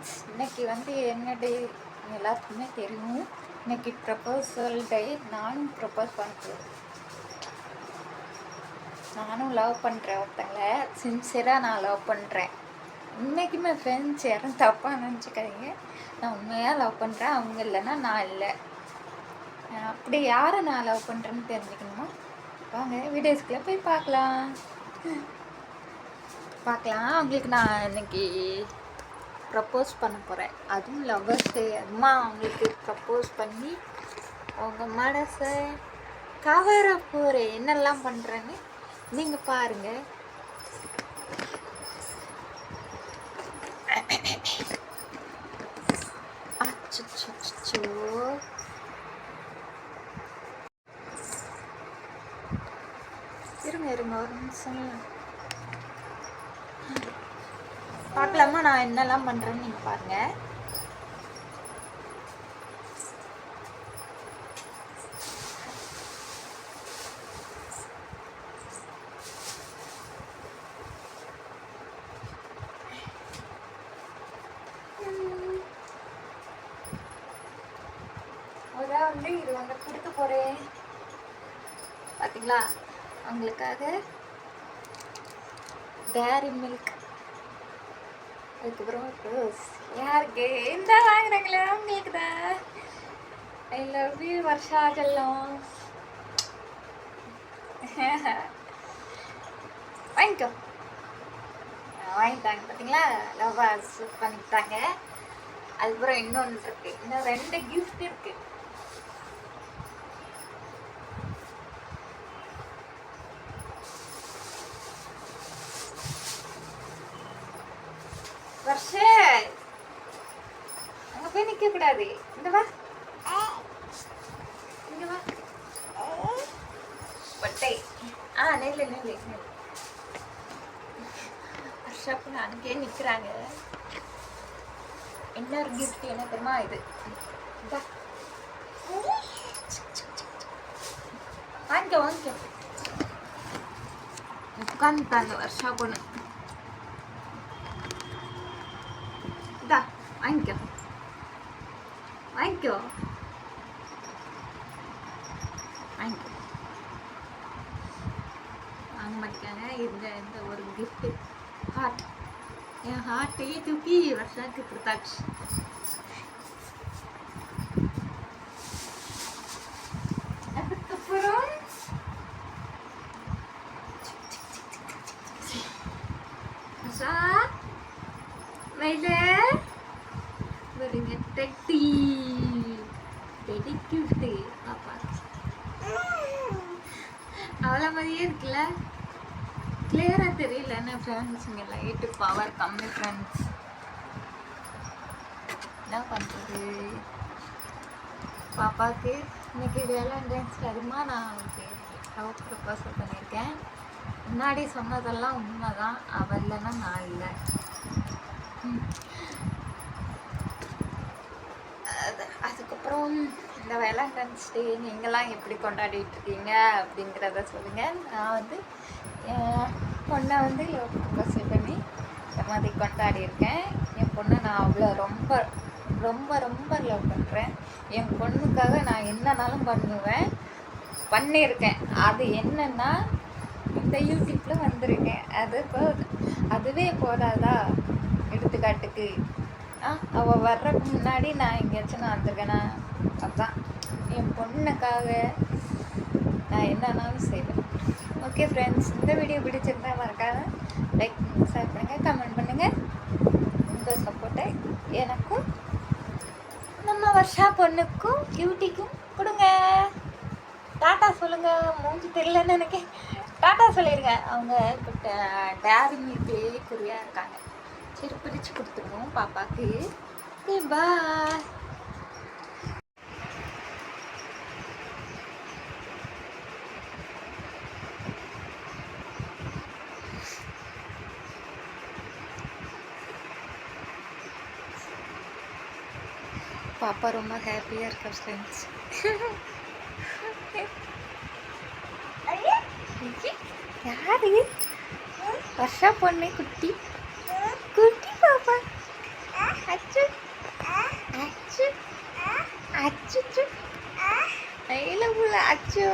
Friends இன்னைக்கு வந்து என்ன டே எல்லாத்துக்குமே தெரியும். இன்னைக்கு ப்ரப்போசல் டே நானும் ப்ரப்போஸ் பண்ணுறேன் நானும் லவ் பண்ணுறேன் ஒருத்தங்கள. சின்சியராக நான் லவ் பண்ணுறேன் இன்றைக்குமே ஃப்ரெண்ட்ஸ் யாரும் தப்பாக நினச்சிக்காதீங்க. நான் உண்மையாக லவ் பண்ணுறேன் அவங்க இல்லைன்னா நான் இல்லை. அப்படி யாரை நான் லவ் பண்ணுறேன்னு தெரிஞ்சுக்கணுமா? வாங்க வீடியோஸ்குள்ளே போய் பார்க்கலாம். பார்க்கலாம். அவங்களுக்கு நான் இன்னைக்கு ப்ரப்போஸ் பண்ண போகிறேன் அதுவும் லவ்வர்ஸ் டே அம்மா அவங்களுக்கு ப்ரப்போஸ் பண்ணி அவங்க மனசை கவர போகிறேன் என்னெல்லாம் பண்ணுறேன்னு நீங்கள் பாருங்கள் அச்சோ இருங்க இருங்க ஒரு நிமிஷம். பார்க்கலாமா? நான் என்னெல்லாம் பண்ணுறேன்னு நீங்கள் பாருங்க. அதான் வந்து இது வந்து கொடுக்க போகிறேன் பார்த்தீங்களா அவங்களுக்காக டேரி மில்க் அதுக்கப்புறம் ரோஸ் யாருக்கு இந்த வாங்குறாங்களே அவங்களுக்கு தான் ஐ லவ் யூ வர்ஷா செல்லம் வாங்கிக்கோ. வாங்கிட்டாங்க பார்த்தீங்களா லவ்வாக சூப் பண்ணிட்டாங்க அதுக்கப்புறம் இன்னொன்று இருக்கு. இன்னும் ரெண்டு கிஃப்ட் இருக்கு. வர்ஷ. அங்க போய் நிக்க கூடாது. இந்த வா. இங்க வா. பட்டை ஆ நெல்லு நெல்லு நெல்லு. வர்ஷாப்பு அங்கேயே நிக்கிறாங்க. இன்னொரு கிஃப்ட் என்ன தெரியுமா இது? இந்தா. வாங்கிக்கோ வாங்கிக்கோ உட்காந்துட்டாங்க வர்ஷா பொண்ணு. இந்தா வாங்கிக்கோ வாங்கிக்கோ வாங்கிக்கோ வாங்க மாட்டேங்க இந்த இந்த ஒரு gift ஹார்ட் என் ஹார்ட்டையே தூக்கி வருஷாக்கு கொடுத்தாச்சு அதுக்கப்புறம் வருஷா அவளை மாதிரியே இருக்குல்ல? கிளியராக தெரியல என்ன ஃப்ரெண்ட்ஸ் இங்கே லைட்டு பவர் கம்மி ஃப்ரெண்ட்ஸ் என்ன பண்ணுறது பாப்பாவுக்கு இன்னைக்கு வேலண்டைன்ஸ் அதுமா நான் அவளுக்கு லவ் ப்ரப்போசல் பண்ணியிருக்கேன். முன்னாடி சொன்னதெல்லாம் உண்மை தான் அவள் இல்லைன்னா நான் இல்லை. அது- அதுக்கப்புறம் இந்த வேலண்டன்ஸ் டே நீங்களாம் எப்படி கொண்டாடிட்டு இருக்கீங்க அப்படிங்கிறத சொல்லுங்கள் நான் வந்து என் பொண்ணை வந்து லவ் பண்ணி இந்த மாதிரி கொண்டாடி இருக்கேன் என் பொண்ணை நான் அவ்வளோ ரொம்ப ரொம்ப ரொம்ப லவ் பண்ணுறேன் என் பொண்ணுக்காக நான் என்னனாலும் பண்ணுவேன். பண்ணியிருக்கேன். அது என்னன்னா இந்த யூடியூப்பில் வந்திருக்கேன். அது போது அதுவே போதாதா? எடுத்துக்காட்டுக்கு. அவள் வர்றதுக்கு முன்னாடி நான் எங்கேயாச்சும் நான் வந்துருக்கேனா? அதான். என் பொண்ணுக்காக நான் என்னன்னாலும் செய்வேன் ஓகே ஃப்ரெண்ட்ஸ் இந்த வீடியோ பிடிச்சிருந்தா மறக்காத லைக் ஷேர் பண்ணுங்கள் கமெண்ட் பண்ணுங்கள் உங்கள் சப்போர்ட்டை எனக்கும் நம்ம வருஷா பொண்ணுக்கும் பியூட்டிக்கும் கொடுங்க. டாட்டா சொல்லுங்கள் மூஞ்சி தெரியலன்னு நினைக்க டாட்டா சொல்லிடுங்க அவங்க இப்போ டேரி மில்க்லேயே குறியாக இருக்காங்க. சரி பிரித்து கொடுத்துருவோம் பாப்பாக்கு பாய் பாப்பா ரொம்ப ஹாப்பியாக இருக்கா ஃப்ரெண்ட்ஸ் யாரு வர்ஷா பொண்ணு குட்டி அச்சு அயில புள்ள அச்சோ அச்சோ